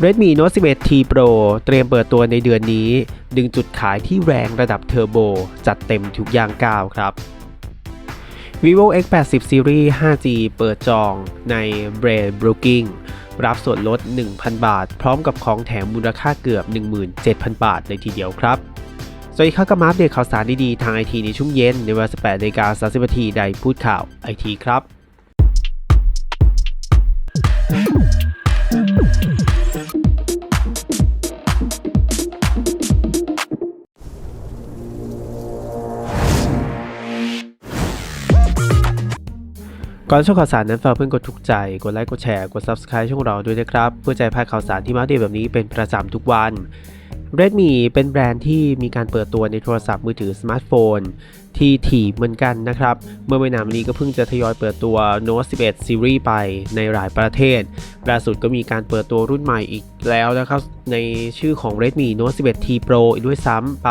Redmi Note 11 T Pro เตรียมเปิดตัวในเดือนนี้ ดึงจุดขายที่แรงระดับเทอร์โบ จัดเต็มทุกอย่างก้าวครับ vivo X80 Series 5G เปิดจองใน b r a d Booking รับส่วนลด 1,000 บาท พร้อมกับของแถมมูลค่าเกือบ 17,000 บาทเลยทีเดียวครับ สวัสดีครับก็มาอัปเดตข่าวสารดีๆ ทางไอทีในช่วงเย็น ในเวลา18นาฬิกา30นาทีใดพูดข่าวไอทีครับ ก่อนชมข่าวสารนั้นฝากเพื่อนกดถูกใจ กดไลค์ กดแชร์ กด Subscribe ช่องเราด้วยนะครับ เพื่อให้พลาดข่าวสารที่มาเดตแบบนี้เป็นประจำทุกวัน Redmi เป็นแบรนด์ที่มีการเปิดตัวในโทรศัพท์มือถือสมาร์ทโฟน ที่ถี่เหมือนกันนะครับ เมื่อไม่นานมานี้ก็เพิ่งจะทยอยเปิดตัว Note 11 Series ไปในหลายประเทศ ล่าสุดก็มีการเปิดตัวรุ่นใหม่อีกแล้วนะครับ ในชื่อของ Redmi Note 11 T Pro อีกด้วยซ้ำไป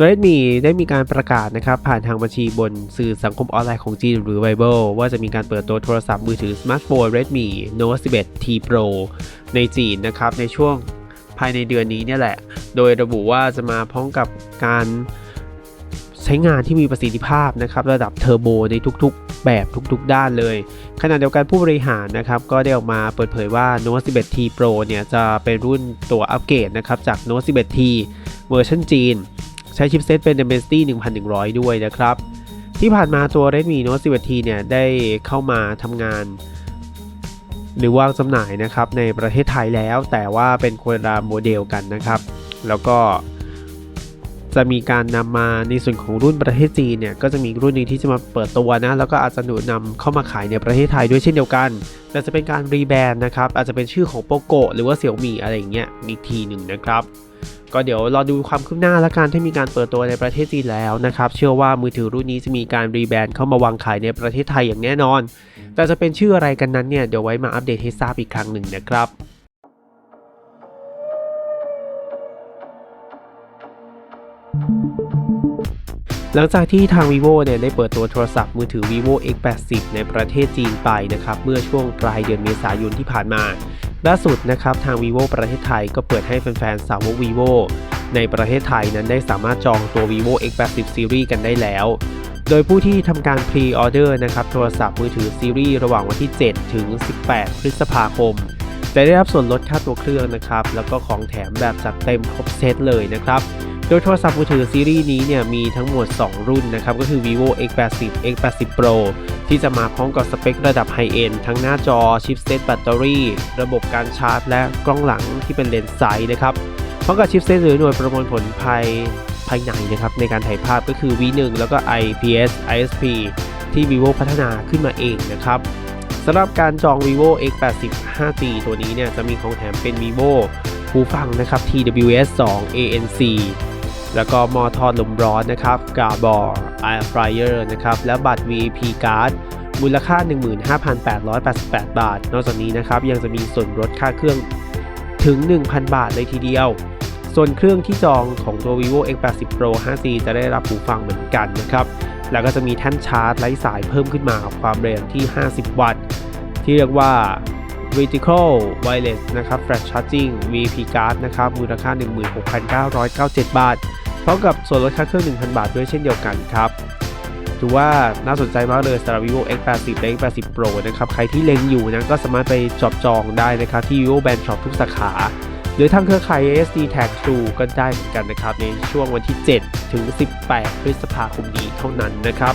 Redmi ได้มีการประกาศนะครับผ่านทางบัญชีบนสื่อสังคมออนไลน์ของจีนหรือ Weibo ว่าจะมีการเปิดตัวโทรศัพท์มือถือสมาร์ทโฟน Redmi Note 11 T Pro ในจีนนะครับในช่วงภายในเดือนนี้เนี่ยแหละ โดยระบุว่าจะมาพร้อมกับการใช้งานที่มีประสิทธิภาพนะครับระดับเทอร์โบในทุกๆ แบบทุกๆ ด้านเลย ขณะเดียวกันผู้บริหารนะครับก็ได้ออกมาเปิดเผยว่า Note 11 T Pro เนี่ยจะเป็นรุ่นตัวอัปเกรดนะครับจาก Note 11 T เวอร์ชันจีน ใช้ชิปเซตเป็น Dimensity 1100 ด้วยนะครับ ที่ผ่านมาตัว Redmi Note 11T เนี่ยได้เข้ามาทำงาน หรือวางจำหน่ายนะครับในประเทศไทยแล้ว แต่ว่าเป็นคนละโมเดลกันนะครับ แล้วก็จะมีการนำมาในส่วนของรุ่นประเทศจีนเนี่ยก็จะมีรุ่นหนึงที่จะมาเปิดตัวนะแล้วก็อาจจะหนุนำเข้ามาขายในประเทศไทยด้วยเช่นเดียวกันแต่จะเป็นการรีแบรนด์นะครับอาจจะเป็นชื่อของโปโกหรือว่าเสี่ยวมี่อะไรอย่างเงี้ยอีกทีหนึ่งนะครับ ก็เดี๋ยวรอดูความคืบหน้าและการที่มีการเปิดตัวในประเทศจีนแล้วนะครับ เชื่อว่ามือถือรุ่นนี้จะมีการรีแบรนด์เข้ามาวางขายในประเทศไทยอย่างแน่นอน แต่จะเป็นชื่ออะไรกันนั้นเนี่ยเดี๋ยวไว้มาอัปเดตให้ทราบอีกครั้งหนึ่งนะครับหลังจากที่ทาง vivo เนี่ยได้เปิดตัวโทรศัพท์มือถือ vivo x80 ในประเทศจีนไปนะครับ เมื่อช่วงปลายเดือนเมษายนที่ผ่านมา ล่าสุดนะครับทาง vivo ประเทศไทยก็เปิดให้แฟนๆ สาวก vivo ในประเทศไทยนั้นได้สามารถจองตัว vivo x80 series กันได้แล้ว โดยผู้ที่ทำการ pre order นะครับโทรศัพท์มือถือซีรีส์ระหว่างวันที่ 7 ถึง 18 พฤษภาคม จะได้รับส่วนลดค่าตัวเครื่องนะครับ แล้วก็ของแถมแบบจัดเต็มครบเซตเลยนะครับ ดยโทรศัพท์มือถือซีรีส์นี้เนี่ยมีทั้งหมด 2 รุ่นนะครับ ก็คือ vivo x80 x80 pro ที่จะมาพร้อมกับสเปคระดับไฮเอนทั้งหน้าจอชิปเซตแบตเตอรี่ระบบการชาร์จ และกล้องหลังที่เป็นเลนส์ไซด์นะครับพร้อมกับชิปเซตหรือหน่วยประมวลผลภายภายในนะครับในการถ่ายภาพก็คือ V1 แล้วก็ IPS ISP ที่ vivo พัฒนาขึ้นมาเองนะครับสำหรับการจอง vivo x80 5G ตัวนี้เนี่ยจะมีของแถมเป็น vivo หูฟังนะครับ TWS 2 ANC แล้วก็หมอทอดลมร้อนนะครับกาบอร์ Air Fryer นะครับ และบัตร VIP Card มูลค่า 15,888 บาท นอกจากนี้นะครับยังจะมีส่วนลดค่าเครื่องถึง 1,000 บาทเลยทีเดียว ส่วนเครื่องที่จองของตัว vivo x80 pro 5G จะได้รับหูฟังเหมือนกันนะครับ แล้วก็จะมีแท่นชาร์จไร้สายเพิ่มขึ้นมาความเร็วที่ 50 วัตต์ ที่เรียกว่า vertical wireless นะครับ flash charging VIP card นะครับ มูลค่า 16,997 บาท พร้อมกับส่วนลดค่าเครื่อง 1,000 บาทด้วยเช่นเดียวกันครับถือว่าน่าสนใจมากเลยสำหรับ vivo x80 และ x80 pro นะครับ ใครที่เล็งอยู่นะก็สามารถไปจอบจองได้นะครับที่ vivo Brand shop ทุกสาขา หรือทางเครือข่าย ASD Tag True ก็ได้เหมือนกันนะครับ ในช่วงวันที่ 7 ถึง 18 พฤษภาคมนี้เท่านั้นนะครับ